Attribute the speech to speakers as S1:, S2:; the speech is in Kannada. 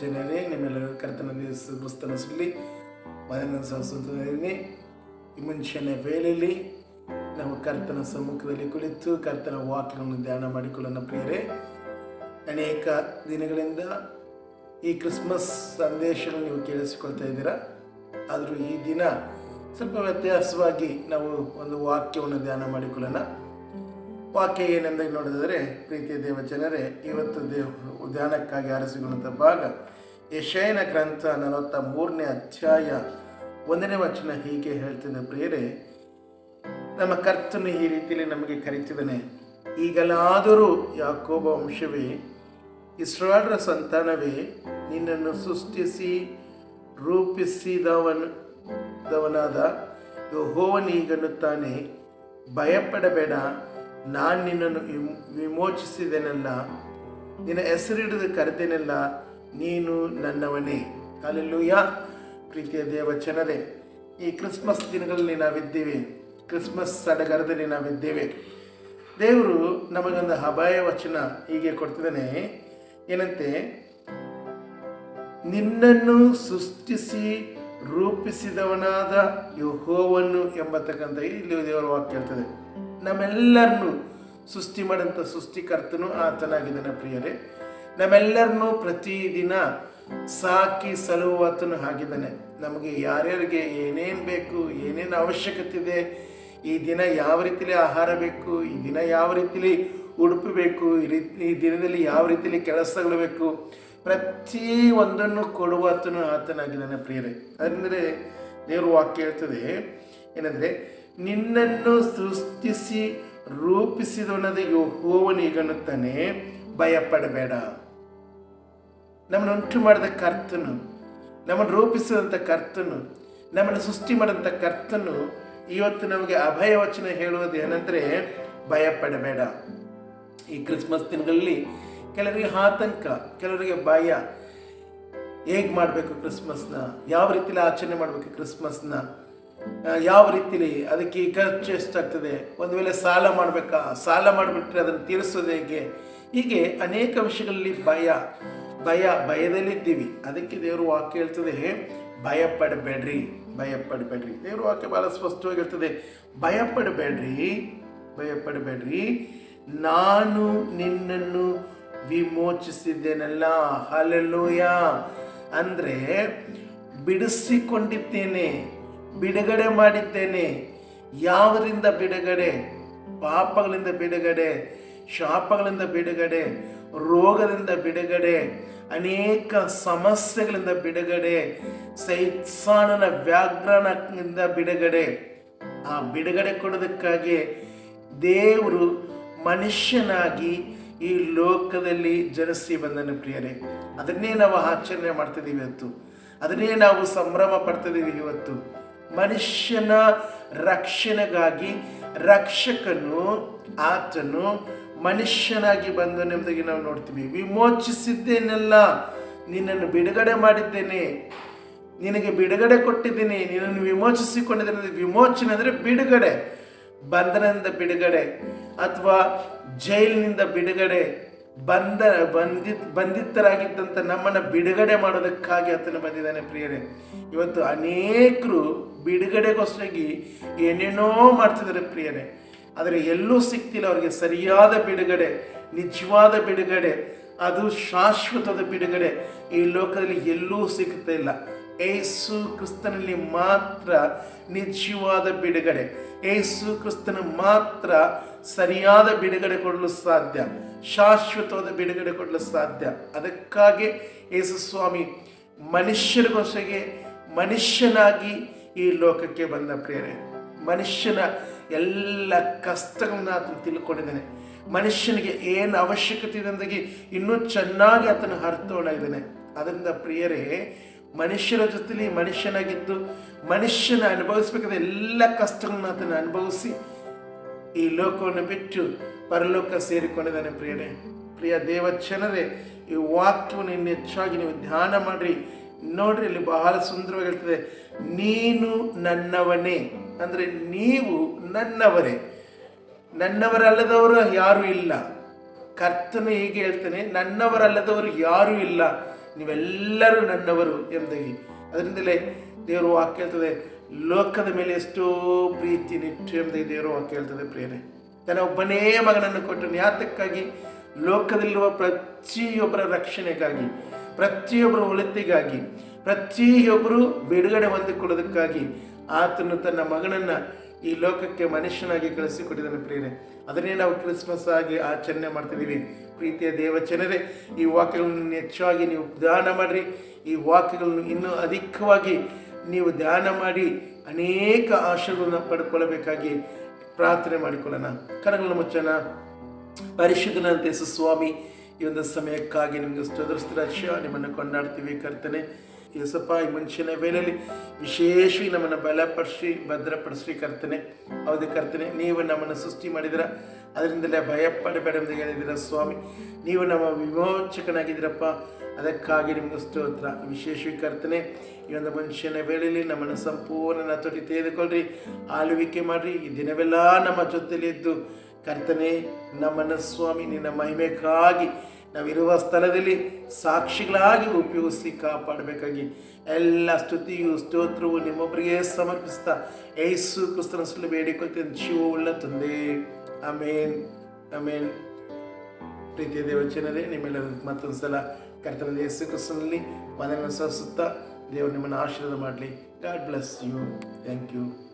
S1: ಪ್ರೀತಿಯ ನಿಮ್ಮೆಲ್ಲ ಕರ್ತನ ಸುಳ್ಳಿ ಮನೆಯನ್ನು ಸಂಸ್ಕೃತದಲ್ಲಿ ಈ ಮುಂಚೆನೆ ವೇಳೆಯಲ್ಲಿ ನಾವು ಕರ್ತನ ಸಮ್ಮುಖದಲ್ಲಿ ಕುಳಿತು ಕರ್ತನ ವಾಕ್ಯವನ್ನು ಧ್ಯಾನ ಮಾಡಿಕೊಳ್ಳೋಣ ಪ್ರಿಯರೇ. ಅನೇಕ ದಿನಗಳಿಂದ ಈ ಕ್ರಿಸ್ಮಸ್ ಸಂದೇಶವನ್ನು ನೀವು ಕೇಳಿಸಿಕೊಳ್ತಾ ಇದ್ದೀರಾ? ಆದರೂ ಈ ದಿನ ಸ್ವಲ್ಪ ವ್ಯತ್ಯಾಸವಾಗಿ ನಾವು ಒಂದು ವಾಕ್ಯವನ್ನು ಧ್ಯಾನ ಮಾಡಿಕೊಳ್ಳೋಣ. ವಾಕ್ಯ ಏನೆಂದು ನೋಡಿದರೆ ಪ್ರೀತಿಯ ದೇವಜನರೇ ಇವತ್ತು ದೇವ ಧ್ಯಾನಕ್ಕಾಗಿ ಆರಿಸಿಕೊಂಡಂಥ ಭಾಗ ಯಶಯನ ಗ್ರಂಥ ನಲವತ್ತ ಮೂರನೇ ಅಧ್ಯಾಯ ಒಂದನೇ ವಚನ ಹೀಗೆ ಹೇಳ್ತಿದ್ದ ಪ್ರಿಯರೇ, ನಮ್ಮ ಕರ್ತನು ಈ ರೀತಿಯಲ್ಲಿ ನಮಗೆ ಕರೀತಿದ್ದಾನೆ, ಈಗಲಾದರೂ ಯಾಕೋಬ ವಂಶವೇ ಇಸ್ರಾಲ್ರ ಸಂತಾನವೇ, ನಿನ್ನನ್ನು ಸೃಷ್ಟಿಸಿ ರೂಪಿಸಿದವನು ದವನಾದ ತಾನೆ ಭಯಪಡಬೇಡ ನಾನು ನಿನ್ನನ್ನು ವಿಮ್ ವಿಮೋಚಿಸಿದೆನಲ್ಲ, ನಿನ್ನ ಹೆಸರಿಡಿದು ಕರೆದೇನಲ್ಲ, ನೀನು ನನ್ನವನೇ. ಅಲ್ಲೆಲ್ಲೂಯ ಪ್ರೀತಿಯ ದೇವಚನರೇ ಈ ಕ್ರಿಸ್ಮಸ್ ದಿನಗಳಲ್ಲಿ ನಾವಿದ್ದೇವೆ. ಕ್ರಿಸ್ಮಸ್ ಸಡಗರದಲ್ಲಿ ನಾವಿದ್ದೇವೆ. ದೇವರು ನಮಗೊಂದು ಅಭಯ ವಚನ ಹೀಗೆ ಕೊಡ್ತಿದ್ದಾನೆ. ಏನಂತೆ? ನಿನ್ನನ್ನು ಸೃಷ್ಟಿಸಿ ರೂಪಿಸಿದವನಾದ ಯಹೋವನ್ನು ಎಂಬತಕ್ಕಂಥ ಇಲ್ಲಿ ದೇವರ ವಾಕ್ಯ ಹೇಳ್ತದೆ. ನಮ್ಮೆಲ್ಲರನ್ನು ಸೃಷ್ಟಿ ಮಾಡಿದಂಥ ಸೃಷ್ಟಿಕರ್ತನು ಆತನಾಗಿದ್ದಾನೆ ಪ್ರಿಯರೇ. ನಮ್ಮೆಲ್ಲರನ್ನು ಪ್ರತಿದಿನ ಸಾಕಿ ಸಲುವಾತನು ಆಗಿದ್ದಾನೆ. ನಮಗೆ ಯಾರ್ಯಾರಿಗೆ ಏನೇನು ಬೇಕು, ಏನೇನು ಅವಶ್ಯಕತೆ ಇದೆ, ಈ ದಿನ ಯಾವ ರೀತಿಲಿ ಆಹಾರ ಬೇಕು, ಈ ದಿನ ಯಾವ ರೀತಿಲಿ ಉಡುಪು ಬೇಕು, ಈ ರೀತಿ, ಈ ದಿನದಲ್ಲಿ ಯಾವ ರೀತಿಲಿ ಕೆಲಸಗಳು ಬೇಕು, ಪ್ರತಿ ಒಂದನ್ನು ಕೊಡುವಾತನು ಆತನಾಗಿದ್ದಾನೆ ಪ್ರಿಯರೇ. ಅಂದರೆ ದೇವರು ವಾಕ್ಯ ಹೇಳ್ತದೆ ಏನಂದರೆ ನಿನ್ನನ್ನು ಸೃಷ್ಟಿಸಿ ರೂಪಿಸಿದವನದ ಯಹೋವನಿಗನ್ನುತ್ತಾನೆ ಭಯಪಡಬೇಡ. ನಮ್ಮನ್ನು ಉಂಟು ಮಾಡಿದ ಕರ್ತನು, ನಮ್ಮನ್ನು ರೂಪಿಸಿದಂಥ ಕರ್ತನು, ನಮ್ಮನ್ನು ಸೃಷ್ಟಿ ಮಾಡಿದಂಥ ಕರ್ತನು ಇವತ್ತು ನಮಗೆ ಅಭಯ ವಚನ ಹೇಳುವುದು ಏನಂದರೆ ಭಯಪಡಬೇಡ. ಈ ಕ್ರಿಸ್ಮಸ್ ದಿನಗಳಲ್ಲಿ ಕೆಲವರಿಗೆ ಆತಂಕ, ಕೆಲವರಿಗೆ ಭಯ. ಹೇಗೆ ಮಾಡಬೇಕು ಕ್ರಿಸ್ಮಸ್ನ? ಯಾವ ರೀತಿಲಿ ಆಚರಣೆ ಮಾಡಬೇಕು ಕ್ರಿಸ್ಮಸ್ನ? ಯಾವ ರೀತಿಲಿ ಅದಕ್ಕೆ ಖರ್ಚು ಎಷ್ಟಾಗ್ತದೆ? ಒಂದು ವೇಳೆ ಸಾಲ ಮಾಡಬೇಕಾ? ಸಾಲ ಮಾಡಿಬಿಟ್ರೆ ಅದನ್ನು ತೀರಿಸೋದು ಹೇಗೆ? ಹೀಗೆ ಅನೇಕ ವಿಷಯಗಳಲ್ಲಿ ಭಯ ಭಯ, ಭಯದಲ್ಲಿದ್ದೀವಿ. ಅದಕ್ಕೆ ದೇವರು ವಾಕ್ಯ ಹೇಳ್ತದೆ ಭಯಪಡಬೇಡ್ರಿ ಭಯಪಡಬೇಡ್ರಿ. ದೇವರು ವಾಕ್ಯ ಭಾಳ ಸ್ಪಷ್ಟವಾಗಿ ಹೇಳ್ತದೆ ಭಯ ಪಡಬೇಡ್ರಿ ನಾನು ನಿನ್ನನ್ನು ವಿಮೋಚಿಸಿದ್ದೇನಲ್ಲ? ಹಲಲೋಯ ಅಂದರೆ, ಬಿಡಿಸಿಕೊಂಡಿದ್ದೇನೆ ಬಿಡುಗಡೆ ಮಾಡಿದ್ದೇನೆ. ಯಾವುದರಿಂದ ಬಿಡುಗಡೆ? ಪಾಪಗಳಿಂದ ಬಿಡುಗಡೆ, ಶಾಪಗಳಿಂದ ಬಿಡುಗಡೆ, ರೋಗದಿಂದ ಬಿಡುಗಡೆ, ಅನೇಕ ಸಮಸ್ಯೆಗಳಿಂದ ಬಿಡುಗಡೆ, ಸೈತ್ಸಾನನ ವ್ಯಾಘ್ರನದಿಂದ ಬಿಡುಗಡೆ. ಆ ಬಿಡುಗಡೆ ಕೊಡೋದಕ್ಕಾಗಿ ದೇವರು ಮನುಷ್ಯನಾಗಿ ಈ ಲೋಕದಲ್ಲಿ ಜನಿಸಿ ಬಂದನು ಪ್ರಿಯರೇ. ಅದನ್ನೇ ನಾವು ಆಚರಣೆ ಮಾಡ್ತಿದ್ದೀವಿ ಇವತ್ತು. ಅದನ್ನೇ ನಾವು ಸಂಭ್ರಮ ಪಡ್ತಿದ್ದೀವಿ ಇವತ್ತು. ಮನುಷ್ಯನ ರಕ್ಷಣೆಗಾಗಿ ರಕ್ಷಕನು, ಆತನು ಮನುಷ್ಯನಾಗಿ ಬಂದನೆಂಬುದಾಗಿ ನಾವು ನೋಡ್ತೀವಿ. ವಿಮೋಚಿಸಿದ್ದೇನೆಲ್ಲ, ನಿನ್ನನ್ನು ಬಿಡುಗಡೆ ಮಾಡಿದ್ದೇನೆ. ನಿನಗೆ ಬಿಡುಗಡೆ ಕೊಟ್ಟಿದ್ದೀನಿ, ನಿನ್ನನ್ನು ವಿಮೋಚಿಸಿಕೊಂಡಿದ್ದೇನೆ. ವಿಮೋಚನೆ ಅಂದರೆ ಬಿಡುಗಡೆ. ಬಂಧನದಿಂದ ಬಿಡುಗಡೆ ಅಥವಾ ಜೈಲಿನಿಂದ ಬಿಡುಗಡೆ. ಬಂದ ಬಂಧಿತ್ ಬಂಧಿತರಾಗಿದ್ದಂಥ ನಮ್ಮನ್ನು ಬಿಡುಗಡೆ ಮಾಡೋದಕ್ಕಾಗಿ ಆತನು ಬಂದಿದ್ದಾನೆ ಪ್ರಿಯರೇ. ಇವತ್ತು ಅನೇಕರು ಬಿಡುಗಡೆಗೋಸ್ಕರಾಗಿ ಏನೇನೋ ಮಾಡ್ತಿದ್ದಾರೆ ಪ್ರಿಯರೇ. ಆದರೆ ಎಲ್ಲೂ ಸಿಗ್ತಿಲ್ಲ ಅವರಿಗೆ ಸರಿಯಾದ ಬಿಡುಗಡೆ, ನಿಜವಾದ ಬಿಡುಗಡೆ, ಅದು ಶಾಶ್ವತದ ಬಿಡುಗಡೆ ಈ ಲೋಕದಲ್ಲಿ ಎಲ್ಲೂ ಸಿಗ್ತಾ ಇಲ್ಲ. ಏಸು ಕ್ರಿಸ್ತನಲ್ಲಿ ಮಾತ್ರ ನಿಜವಾದ ಬಿಡುಗಡೆ, ಏಸು ಕ್ರಿಸ್ತನ ಮಾತ್ರ ಸರಿಯಾದ ಬಿಡುಗಡೆ ಕೊಡಲು ಸಾಧ್ಯ, ಶಾಶ್ವತವಾದ ಬಿಡುಗಡೆ ಕೊಡಲು ಸಾಧ್ಯ. ಅದಕ್ಕಾಗಿ ಯೇಸುಸ್ವಾಮಿ ಸ್ವಾಮಿ ಮನುಷ್ಯರಿಗೋಸ್ಕರಿಗೆ ಮನುಷ್ಯನಾಗಿ ಈ ಲೋಕಕ್ಕೆ ಬಂದ ಪ್ರೇರೆ ಮನುಷ್ಯನ ಎಲ್ಲ ಕಷ್ಟಗಳನ್ನ ಆತನು ತಿಳ್ಕೊಂಡಿದ್ದಾನೆ. ಮನುಷ್ಯನಿಗೆ ಏನು ಅವಶ್ಯಕತೆ ಇದೆ ಇನ್ನೂ ಚೆನ್ನಾಗಿ ಆತನ ಅರ್ಥವನಾಗಿದ್ದಾನೆ ಅದರಿಂದ ಪ್ರಿಯರೇ, ಮನುಷ್ಯರ ಜೊತೆಲಿ ಮನುಷ್ಯನಾಗಿದ್ದು, ಮನುಷ್ಯನ ಅನುಭವಿಸ್ಬೇಕಾದ ಎಲ್ಲ ಕಷ್ಟಗಳನ್ನ ಆತನ ಅನುಭವಿಸಿ ಈ ಲೋಕವನ್ನು ಬಿಟ್ಟು ಪರಲೋಕ ಸೇರಿಕೊಂಡಿದ್ದಾನೆ ಪ್ರಿಯರೇ ಪ್ರಿಯ ದೇವಚನರೇ ಈ ವಾಕ್ಯವನ್ನು ಇನ್ನು ಹೆಚ್ಚಾಗಿ ನೀವು ಧ್ಯಾನ ಮಾಡಿರಿ. ನೋಡ್ರಿ, ಇಲ್ಲಿ ಬಹಳ ಸುಂದರವಾಗಿ ಹೇಳ್ತದೆ, ನೀನು ನನ್ನವನೇ. ಅಂದರೆ ನೀವು ನನ್ನವರೇ. ನನ್ನವರಲ್ಲದವರು ಯಾರೂ ಇಲ್ಲ. ಕರ್ತನು ಹೀಗೆ ಹೇಳ್ತಾನೆ, ನನ್ನವರಲ್ಲದವರು ಯಾರೂ ಇಲ್ಲ. ನೀವೆಲ್ಲರೂ ನನ್ನವರು ಎಂದಾಗಿ. ಅದರಿಂದಲೇ ದೇವರು ವಾಕ್ಯ ಹೇಳ್ತದೆ ಲೋಕದ ಮೇಲೆ ಎಷ್ಟೋ ಪ್ರೀತಿ ನಿಟ್ಟು ಇದೆಯೋ ಅಂತ ಹೇಳ್ತದೆ ಪ್ರೇರೆ ತನ್ನ ಒಬ್ಬನೇ ಮಗನನ್ನು ಕೊಟ್ಟು ಯಾತಕ್ಕಾಗಿ ಲೋಕದಲ್ಲಿರುವ ಪ್ರತಿಯೊಬ್ಬರ ರಕ್ಷಣೆಗಾಗಿ, ಪ್ರತಿಯೊಬ್ಬರ ಒಳಿತಿಗಾಗಿ, ಪ್ರತಿಯೊಬ್ಬರು ಬಿಡುಗಡೆ ಹೊಂದಿಕೊಳ್ಳೋದಕ್ಕಾಗಿ ಆತನು ತನ್ನ ಮಗನನ್ನು ಈ ಲೋಕಕ್ಕೆ ಮನುಷ್ಯನಾಗಿ ಕಳಿಸಿಕೊಟ್ಟಿದ್ದಾನೆ ಪ್ರೇರೆ ಅದನ್ನೇ ನಾವು ಕ್ರಿಸ್ಮಸ್ ಆಗಿ ಆಚರಣೆ ಮಾಡ್ತಿದ್ದೀವಿ. ಪ್ರೀತಿಯ ದೇವಚನರೇ ಈ ವಾಕ್ಯಗಳನ್ನು ಹೆಚ್ಚಾಗಿ ನೀವು ಧ್ಯಾನ ಮಾಡಿರಿ. ಈ ವಾಕ್ಯಗಳನ್ನು ಇನ್ನೂ ಅಧಿಕವಾಗಿ ನೀವು ಧ್ಯಾನ ಮಾಡಿ ಅನೇಕ ಆಶಯಗಳನ್ನು ಪಡ್ಕೊಳ್ಳಬೇಕಾಗಿ ಪ್ರಾರ್ಥನೆ ಮಾಡಿಕೊಳ್ಳೋಣ. ಕರಗಳನ್ನು ಮುಚ್ಚೋಣ. ಪರಿಶುದ್ಧನಂತೆ ಸ್ವಾಮಿ, ಈ ಒಂದು ಸಮಯಕ್ಕಾಗಿ ನಿಮಗೆ ಸ್ತೋತ್ರ ನಿಮ್ಮನ್ನು ಕೊಂಡಾಡ್ತೀವಿ ಕರ್ತನೆ. ಯೇಸಪ್ಪ ಈ ಮನುಷ್ಯನ ವೇಳೆಯಲ್ಲಿ ವಿಶೇಷವಾಗಿ ನಮ್ಮನ್ನು ಬಲಪಡಿಸಿ ಭದ್ರಪಡಿಸಿ ಕರ್ತನೆ ಹೌದು ಕರ್ತನೆ ನೀವು ನಮ್ಮನ್ನು ಸೃಷ್ಟಿ ಮಾಡಿದಿರ ಅದರಿಂದಲೇ ಭಯಪಡಬೇಡ ಅಂತ ಹೇಳಿದಿರ ಸ್ವಾಮಿ ನೀವು ನಮ್ಮ ವಿಮೋಚಕನಾಗಿದ್ದೀರಪ್ಪ ಅದಕ್ಕಾಗಿ ನಿಮಗೆ ಸ್ತೋತ್ರ ವಿಶೇಷವಾಗಿ ಕರ್ತನೆ ಈ ಒಂದು ಮನುಷ್ಯನ ವೇಳೆಯಲ್ಲಿ ನಮ್ಮನ್ನು ಸಂಪೂರ್ಣ ತೊಟ್ಟಿ ತೆಗೆದುಕೊಳ್ಳ್ರಿ ಆಳ್ವಿಕೆ ಮಾಡಿರಿ ಈ ದಿನವೆಲ್ಲ ನಮ್ಮ ಜೊತೆಯಲ್ಲಿ ಇದ್ದು ಕರ್ತನೆ ನಮ್ಮನ್ನು ಸ್ವಾಮಿ ನಿನ್ನ ಮಹಿಮೆಗಾಗಿ ನಾವಿರುವ ಸ್ಥಳದಲ್ಲಿ ಸಾಕ್ಷಿಗಳಾಗಿ ಉಪಯೋಗಿಸಿ ಕಾಪಾಡಬೇಕಾಗಿ ಎಲ್ಲ ಸ್ತುತಿಯು, ಸ್ತೋತ್ರವು ನಿಮ್ಮೊಬ್ಬರಿಗೆ ಸಮರ್ಪಿಸ್ತಾ ಯೇಸು ಕ್ರಿಸ್ತನ ಸುಳ್ಳು ಬೇಡಿಕೊಳ್ತೇನೆ. ಜೀವವುಳ್ಳ ತಂದೆ. ಆಮೇನ್. ಆಮೇನ್. ಪ್ರೀತಿಯ ದೇವಚನರೇ ನಿಮ್ಮೆಲ್ಲರೂ ಮತ್ತೊಂದು ಸಲ ಕರ್ತನ ಯೇಸು ಕ್ರಿಸ್ತನಲ್ಲಿ ಮನೆಯನ್ನು ಸಲ್ಲಿಸುತ್ತಾ ದೇವರು ನಿಮ್ಮನ್ನು ಆಶೀರ್ವಾದ ಮಾಡಲಿ. God bless you. Thank you.